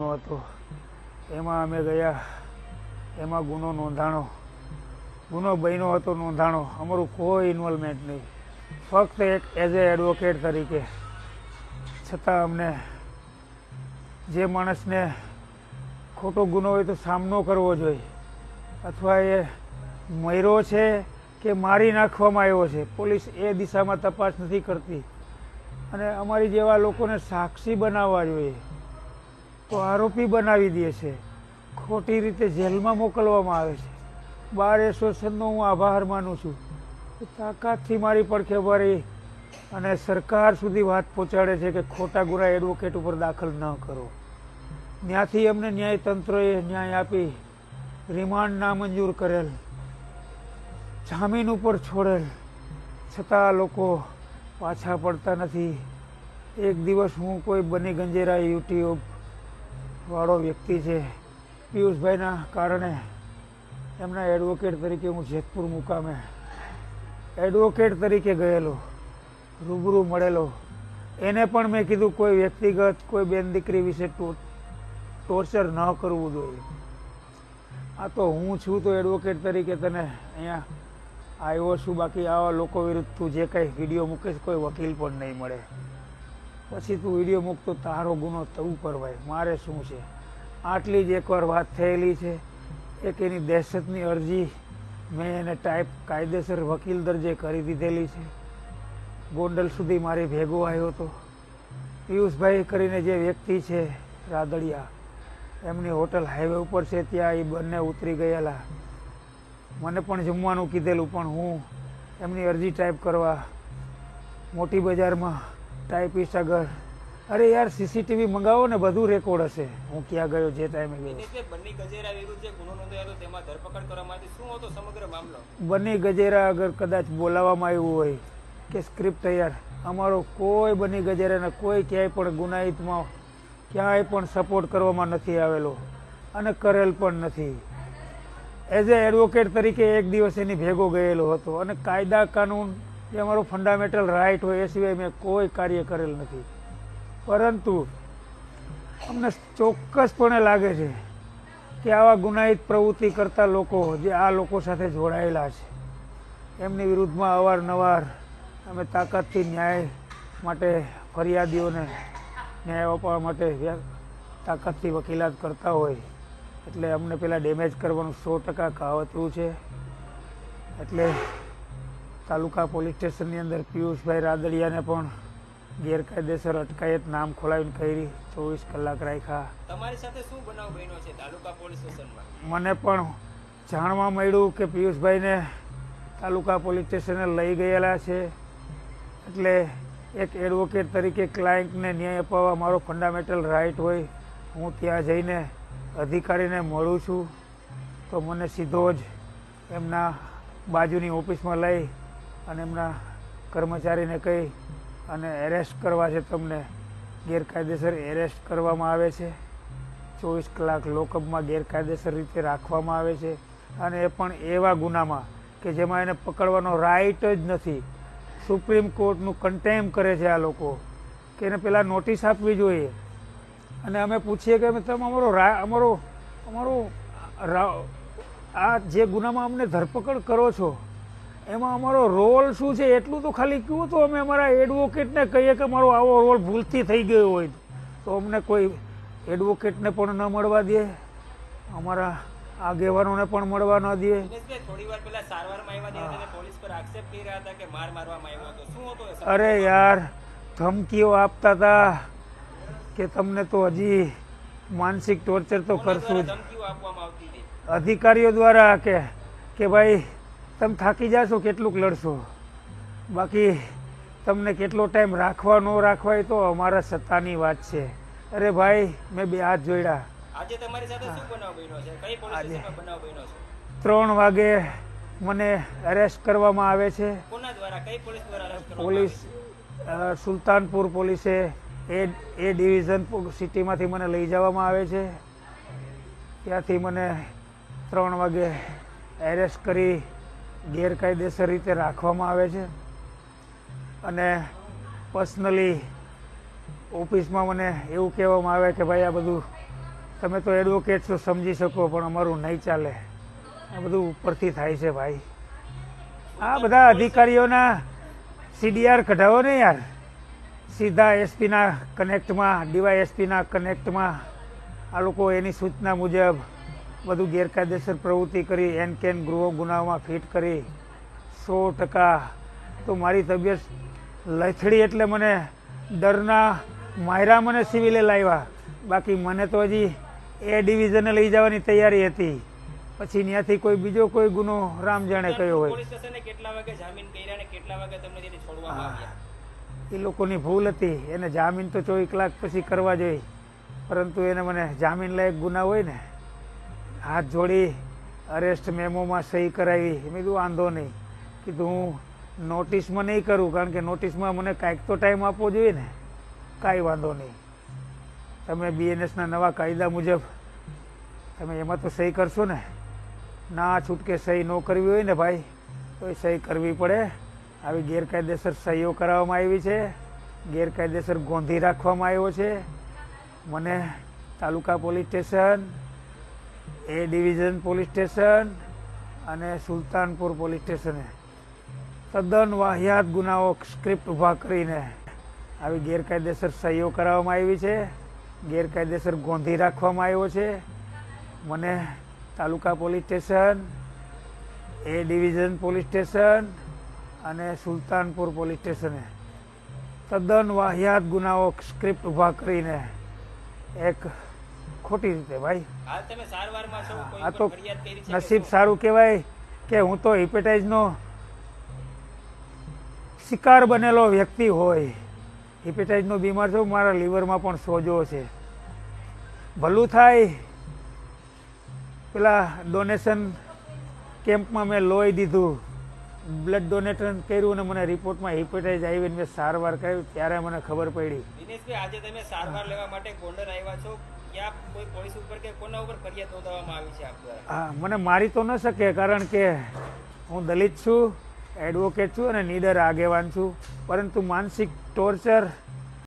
હતો. એમાં અમે ગયા. એમાં ગુનો નોંધાણો. ગુનો બન્યો હતો નોંધાણો. અમારું કોઈ ઇન્વોલ્વમેન્ટ નહીં. ફક્ત એક એઝ એ એડવોકેટ તરીકે. છતાં અમને જે માણસને ખોટો ગુનો હોય તો સામનો કરવો જોઈએ. અથવા એ મર્યો છે કે મારી નાખવામાં આવ્યો છે. પોલીસ એ દિશામાં તપાસ નથી કરતી. અને અમારી જેવા લોકોને સાક્ષી બનાવવા જોઈએ. તો આરોપી બનાવી દે છે. ખોટી રીતે જેલમાં મોકલવામાં આવે છે. બાર એસોસિએશનનો હું આભાર માનું છું. તાકાતથી મારી પડખે ભરી અને સરકાર સુધી વાત પહોંચાડે છે કે ખોટા ગુના એડવોકેટ ઉપર દાખલ ન કરો. ત્યાંથી અમને ન્યાયતંત્રએ ન્યાય આપી રિમાન્ડ નામંજૂર કરેલ. જામીન ઉપર છોડેલ. છતાં લોકો પાછા પડતા નથી. એક દિવસ હું કોઈ બની ગંજેરા યુટ્યુબ વાળો વ્યક્તિ છે, પિયુષભાઈના કારણે એમના એડવોકેટ તરીકે હું જેતપુર મુકામે એડવોકેટ તરીકે ગયેલો, રૂબરૂ મળેલો. એને પણ મેં કીધું કોઈ વ્યક્તિગત, કોઈ બેન દીકરી વિશે ટોર્ચર ન કરવું જોઈએ. આ તો હું છું તો એડવોકેટ તરીકે તને અહીંયા આવ્યો છું, બાકી આવા લોકો વિરુદ્ધ તું જે કંઈ વીડિયો મૂકીશ કોઈ વકીલ પણ નહીં મળે. પછી તું વીડિયો મૂકતો તારો ગુનો તું પરવાય મારે શું છે? આટલી જ એકવાર વાત થયેલી છે, એક એની દહેશતની અરજી મેં એને ટાઈપ કાયદેસર વકીલ દરજે કરી દીધેલી છે. ગોંડલ સુધી મારી ભેગો આવ્યો હતો. પિયુષભાઈ કરીને જે વ્યક્તિ છે, રાદડિયા, એમની હોટલ હાઈવે ઉપર છે, ત્યાં એ બંને ઉતરી ગયેલા. મને પણ જમવાનું કીધેલું, પણ હું એમની અરજી ટાઈપ કરવા મોટી બજારમાં ટાઈપિસ્ટ આગળ અરે યાર સીસીટીવી મંગાવો ને બધું રેકોર્ડ હશે. હું ક્યાં ગયો જે ટાઈમે ગયો. બન્ની ગજેરા વિરુદ્ધ જે ગુનો નોંધાયો તેમાં ધરપકડ કરવામાં આવી શું હતો સમગ્ર મામલો? બની ગજેરા અગર કદાચ બોલાવવામાં આવ્યું હોય કે સ્ક્રિપ્ટ તૈયાર. અમારો કોઈ બની ગજેરાને કોઈ ક્યાંય પણ ગુનાહિતમાં ક્યાંય પણ સપોર્ટ કરવામાં નથી આવેલો. અને કરેલ પણ નથી. એઝ એ એડવોકેટ તરીકે એક દિવસ એની ભેગો ગયેલો હતો. અને કાયદા કાનૂન જે અમારો ફંડામેન્ટલ રાઇટ હોય એ સિવાય મેં કોઈ કાર્ય કરેલ નથી. પરંતુ અમને ચોક્કસપણે લાગે છે કે આવા ગુનાહિત પ્રવૃત્તિ કરતા લોકો જે આ લોકો સાથે જોડાયેલા છે, એમની વિરુદ્ધમાં અવારનવાર અમે તાકાતથી ન્યાય માટે ફરિયાદીઓને ન્યાય અપાવવા માટે તાકાતથી વકીલાત કરતા હોય, એટલે અમને પેલા ડેમેજ કરવાનું સો ટકા કાવતરું છે. એટલે તાલુકા પોલીસ સ્ટેશનની અંદર પિયુષભાઈ રાદડિયાને પણ ગેરકાયદેસર અટકાયત નામ ખોલાવીને કરી ચોવીસ કલાક રાખ્યા. તમારી સાથે શું બનાવ બન્યો છે તાલુકા પોલીસ સ્ટેશનમાં? મને પણ જાણવા મળ્યું કે પિયુષભાઈને તાલુકા પોલીસ સ્ટેશને લઈ ગયેલા છે. એટલે એક એડવોકેટ તરીકે ક્લાયન્ટને ન્યાય અપાવવા મારો ફંડામેન્ટલ રાઇટ હોય. હું ત્યાં જઈને અધિકારીને મળું છું. તો મને સીધો જ એમના બાજુની ઓફિસમાં લઈ અને એમના કર્મચારીને કહી અને એરેસ્ટ કરવા છે તમને. ગેરકાયદેસર એરેસ્ટ કરવામાં આવે છે. ચોવીસ કલાક લોકઅપમાં ગેરકાયદેસર રીતે રાખવામાં આવે છે. અને એ પણ એવા ગુનામાં કે જેમાં એને પકડવાનો રાઇટ જ નથી. સુપ્રીમ કોર્ટનું કન્ટેમ કરે છે આ લોકો કે એને પહેલાં નોટિસ આપવી જોઈએ. અને અમે પૂછીએ કે તમે અમારો રા, અમારો અમારો આ જે ગુનામાં અમને ધરપકડ કરો છો એમાં અમારો રોલ શું છે એટલું તો ખાલી કહ્યું તો અમે અમારા એડવોકેટને કહીએ કે મારો આવો રોલ ભૂલથી થઈ ગયો હોય તો. અમને કોઈ એડવોકેટને પણ ન મળવા દે. અમારા આગેવાનોને પણ મળવા ન દે. અરે યાર ધમકીઓ આપતા હતા કે તમને તો હજી માનસિક ટોર્ચર તો કરશું અધિકારીઓ દ્વારા કે કે ભાઈ તમે થાકી જાશો કેટલુંક લડશો. બાકી તમને કેટલો ટાઈમ રાખવા ન રાખવા એ તો અમારા સત્તાની વાત છે. અરે ભાઈ મેં બે હાથ જોડ્યા. આજે તમારી સાથે શું બનાવ બન્યો છે? કઈ પોલીસ સ્ટેશનમાં બનાવ બન્યો છે? ત્રણ વાગે મને અરેસ્ટ કરવામાં આવે છે. કોના દ્વારા? કઈ પોલીસ દ્વારા અરેસ્ટ પોલીસ સુલતાનપુર પોલીસે એ એ ડિવિઝન સિટીમાંથી મને લઈ જવામાં આવે છે. ત્યાંથી મને ત્રણ વાગે એરેસ્ટ કરી ગેરકાયદેસર રીતે રાખવામાં આવે છે. અને પર્સનલી ઓફિસમાં મને એવું કહેવામાં આવે કે ભાઈ આ બધું તમે તો એડવોકેટ છો, સમજી શકો, પણ અમારું નહીં ચાલે. આ બધું ઉપરથી થાય છે ભાઈ. આ બધા અધિકારીઓના સીડીઆર કઢાવો ને યાર. સીધા એસપીના કનેક્ટમાં ડીવાયએસપીના કનેક્ટમાં આ લોકો એની સૂચના મુજબ બધું ગેરકાયદેસર પ્રવૃત્તિ કરી એન કેન ગૃહ ગુનામાં ફિટ કરી સો ટકા. તો મારી તબિયત લથડી એટલે મને ડરના માયરા મને સિવિલે લાવ્યા. બાકી મને તો હજી એ ડિવિઝને લઈ જવાની તૈયારી હતી. પછી ત્યાંથી કોઈ બીજો કોઈ ગુનો રામ જાણે કયો હોય. એ લોકોની ભૂલ હતી. એને જામીન તો ચોવીસ કલાક પછી કરવા જોઈએ. પરંતુ એને મને જામીન લાયક ગુના હોય ને હાથ જોડી અરેસ્ટ મેમોમાં સહી કરાવી. મેં કીધું, વાંધો નહીં. કીધું, હું નોટિસમાં નહીં કરું, કારણ કે નોટિસમાં મને કાંઈક તો ટાઈમ આપવો જોઈએ ને. કાંઈ વાંધો નહીં. તમે બીએનએસના નવા કાયદા મુજબ તમે એમાં તો સહી કરશો ને? ના, છૂટકે સહી ન કરવી હોય ને ભાઈ, તો એ સહી કરવી પડે. આવી ગેરકાયદેસર સહીઓ કરાવવામાં આવી છે, ગેરકાયદેસર ગોંધી રાખવામાં આવ્યો છે. મને taluka police station A division police station અને સુલતાનપુર પોલીસ સ્ટેશને. તદ્દન વાહિયાત ગુનાઓ સ્ક્રિપ્ટ ઊભા કરીને આવી ગેરકાયદેસર સહીઓ કરાવવામાં આવી છે, ગેરકાયદેસર ગોંધી રાખવામાં આવ્યો છે. મને taluka police station, A division police station અને સુલતાનપુર પોલીસ સ્ટેશને. તદ્દન વાહિયાત ગુનાઓ સ્ક્રિપ્ટ ઊભા કરીને એક ખોટી રીતે ભાઈ. આ તો નસીબ સારું કહેવાય કે હું તો હિપેટાઇઝનો શિકાર બનેલો વ્યક્તિ હોય. હિપેટાઇઝનો બીમાર છું મારા લીવરમાં પણ સોજો છે. ભલું થાય. પેલા ડોનેશન કેમ્પમાં મેં લોહી દીધું. બ્લડ ડોનેશન કર્યું અને મને રિપોર્ટમાં હિપેટાઇઝ આવી મેં સારવાર કરી ત્યારે મને ખબર પડી. દિનેશભાઈ આજે તમે સારવાર લેવા માટે ગોંડલ આવ્યા છો. હા, મને મારી તો ન શકે, કારણ કે હું દલિત છું એડવોકેટ છું અને નીડર આગેવાન છું. પરંતુ માનસિક ટોર્ચર